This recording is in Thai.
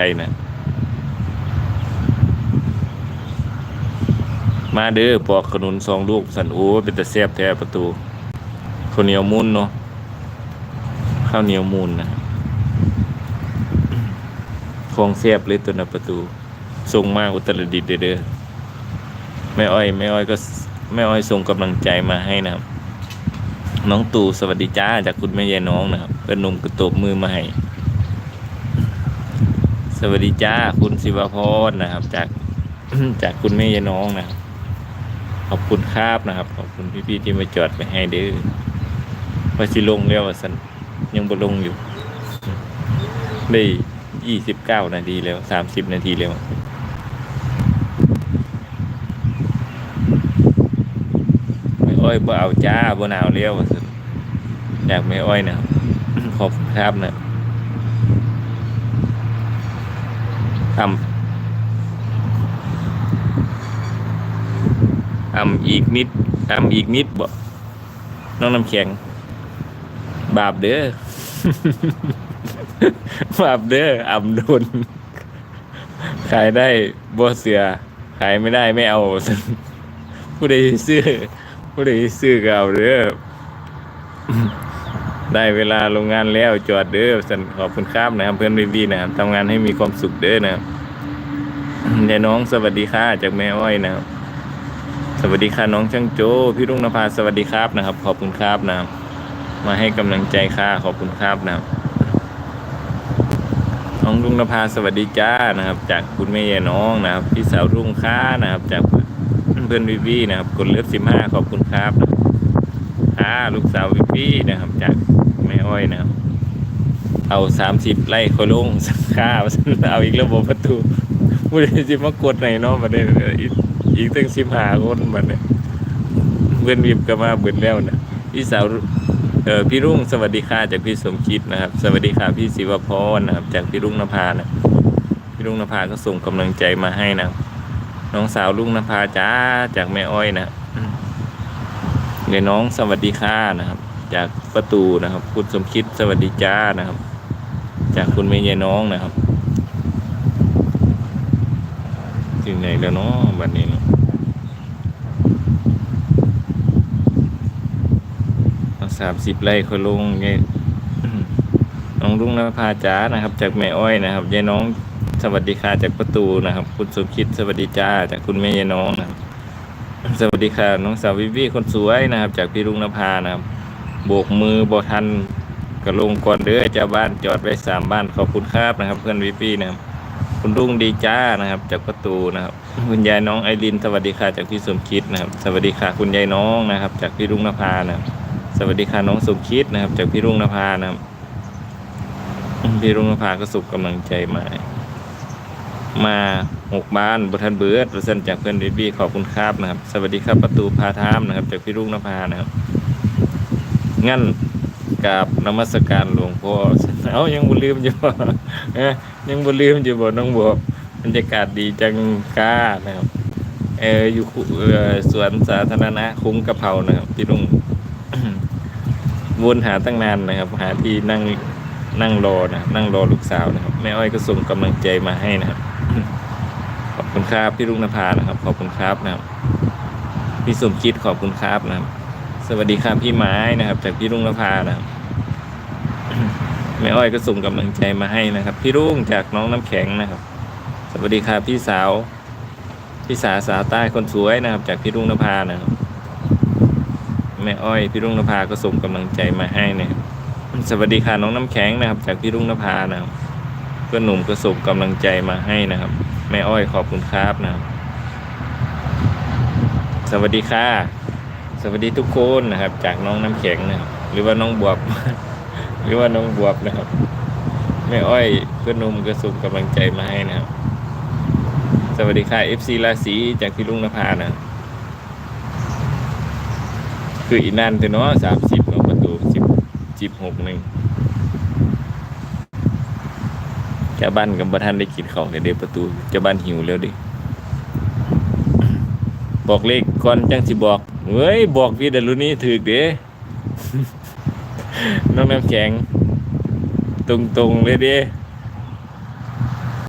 ใครนะมาเด้อปอกขนุนสองลูกสันโอ้เป็นแต่แซบแท้ประตูข้าวเหนียวมูนเนาะข้าวเหนียวมูนนะของแซบเลยตัวนะประตูส่งมากอุตรดิตถ์เด้อแม่อ้อยแม่อ้อยก็แม่อ้อยส่งกำลังใจมาให้นะครับ น้องตู่สวัสดีจ้าจากคุณแม่ยายน้องนะครับเพื่อนนุ่มกระตบมือมาให้ สวัสดีจ้าคุณศิวพรนะครับ จากจากคุณแม่ยายน้องนะครับขอบคุณครับนะครับ ขอบคุณพี่ๆที่มาจอดไปให้เด้อว่าสิลงแล้วว่าสันยังบ่ลงอยู่ ได้ยี่สิบเก้านาทีแล้วสามสิบนาทีแล้วไม่อ้อยบ่เอาจ้าบ่หนาวแล้วว่าสันอยากไม่อ้อยนะครับขอบคุณครับนะ ทำทำอีกนิดทำอีกนิดบ่น้องน้ำแข็ง บาปเด้อ บาปเด้ออ่ำโดน ขายได้บ่เสือ ขายไม่ได้ไม่เอา ผู้ใดซื้อผู้ใดซื้อก็เอาเด้อ ได้เวลาโรงงานแล้วจอดเด้อสันขอบคุณครับนะครับ เพื่อนบีๆนะครับทำงานให้มีความสุขเด้อนะครับยายน้องสวัสดีค่ะจากแม่อ้อยนะครับ สวัสดีค่ะน้องช่างโจพี่รุ่งนภาสวัสดีครับนะครับ ขอบคุณครับนะครับ มาให้กำลังใจค่ะขอบคุณครับนะครับน้องรุ่งนภาสวัสดีจ้านะครับ จากคุณแม่ยายน้องนะครับ พี่สาวรุ่งค้านะครับ จากเพื่อนวิวีนะครับกดเลือดสิบห้าขอบคุณครับ ค่ะลูกสาววิวีนะครับ จากแม่อ้อยนะครับ เอาสามสิบไล่คอยลงสักข้าวเอาอีกระบบประตูมูดสิมากดไหนเนาะมาเนี่ยอีกตั้งสิบห้าคนมาเนี่ยเพื่อนวิบก็มาเบิดแล้วนะพี่สาวเออพี่รุ่งสวัสดีค่ะจากพี่สมคิดนะครับ สวัสดีค่ะพี่ศิวพรนะครับ จากพี่รุ่งนภานะพี่รุ่งนภาก็ส่งกำลังใจมาให้นะน้องสาวรุ่งนภาจ้าจากแม่อ้อยนะ เดี๋ยน้องสวัสดีค่ะนะครับ จากประตูนะครับ คุณสมคิดสวัสดีจ้านะครับ จากคุณแม่ยายน้องนะครับถึงไหนแล้วเนาะบัดนี้เนาะสามสิบไร่คอยลงไงน้องรุ่งนภาจ้านะครับ จากแม่อ้อยนะครับยายน้องสวัสดีค่ะจากประตูนะครับ คุณสุคิดสวัสดีจ้า จากคุณแม่ยายน้องนะครับ สวัสดีค่ะน้องสาววิวีคนสวยนะครับ จากพี่รุ่งนภานะครับโบกมือบอทันกระลงก่อนเด้อเจ้าบ้านจอดไว้สามบ้านขอบคุณครับนะครับ เพื่อนวิวีนะครับคุณรุ่งดีจ้านะครับ จากประตูนะครับ คุณยายน้องไอริน สวัสดีค่ะจากพี่สมคิดนะครับ สวัสดีค่ะคุณยายน้องนะครับ จากพี่รุ่งนภานะครับสวัสดีค่ะน้องสมคิดนะครับ จากพี่รุ่งนภานะครับพี่รุ่งนภาก็สุขกำลังใจมา มา หกบ้านบทันเบิร์ดประสันจากเพื่อนดิบี้ขอบคุณครับนะครับ สวัสดีครับประตูพาทามนะครับ จากพี่รุ่งนภานะครับ งั้นกับนมัสการหลวงพ่อเอายังบ่ลืมอยู่บ่เอ้ยยังบ่ลืมอยู่บ่น้องบอกบรรยากาศดีจังก้านะครับเอออยู่สวนสาธารณะคุ้งกะเพรานะครับพี่รุ่งวนหาตั้งนานนะครับ หาที่นั่งนั่งรอนะนั่งรอลูกสาวนะครับแม่อ้อยก็ส่งกำลังใจมาให้นะครับ ขอบคุณครับพี่ลุงนภานะครับ ขอบคุณครับนะครับพี่สมคิดขอบคุณครับนะครับ สวัสดีครับพี่ไม้นะครับ จากพี่ลุงนภานะครับแม่อ้อยก็ส่งกำลังใจมาให้นะครับ พี่รุ่งจากน้องน้ำแข็งนะครับ สวัสดีครับพี่สาวพี่สาวสาวใต้คนสวยนะครับ จากพี่รุ่งนภานะครับแม่อ้อยพี่รุ่งนภาก็ส่งกำลังใจมาให้นะครับสวัสดีค่ะน้องน้ำแข็งนะครับ จากพี่รุ่งนภานะครับ เพื่อนหนุ่มก็ส่งกำลังใจมาให้นะครับ แม่อ้อยขอบคุณครับนะครับสวัสดีค่ะ สวัสดีทุกคนนะครับ จากน้องน้ำแข็งนะครับหรือว่าน้องบวบ หรือว่าน้องบวบนะครับ แม่อ้อยเพื่อนหนุ่มก็ส่งกำลังใจมาให้นะครับ สวัสดีค่ะ FC ราศีจากพี่รุ่งนภานะ คืออีนั่นแต่เนาะสามสิบเนาะประตูสิบสิบหกหนึ่ง เจ้าบ้านกับบ้านได้กินของในเดประตูเจ้าบ้านหิวแล้วดิบอกเลขก่อนจังสิบอกเฮ้ยบอกพี่เดลุนี่ถือเด้น้องน้ำแข็ง ตรงๆเลยเด้